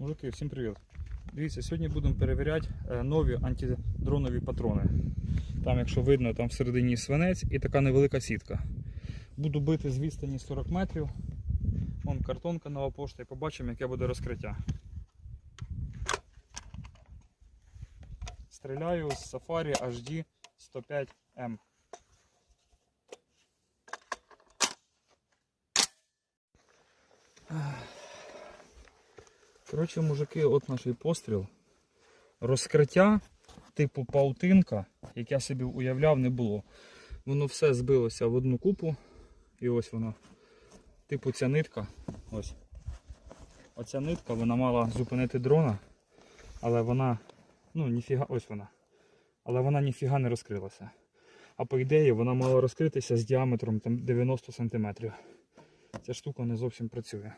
Мужики, всім привіт. Дивіться, сьогодні будемо перевіряти е, нові антидронові патрони. Там, якщо видно, там всередині свинець і така невелика сітка. Буду бити з відстані 40 метрів. Вон картонка нова пошта і побачимо, яке буде розкриття. Стріляю з Safari HD 105M. Коротше, мужики, от наш постріл. Розкриття, типу паутинка, як я собі уявляв, не було. Воно все збилося в одну купу. І ось воно. Типу ця нитка. Ось. Оця нитка вона мала зупинити дрона, але вона. Ну, ніфіга, ось вона. Але вона ніфіга не розкрилася. А по ідеї вона мала розкритися з діаметром там, 90 см. Ця штука не зовсім працює.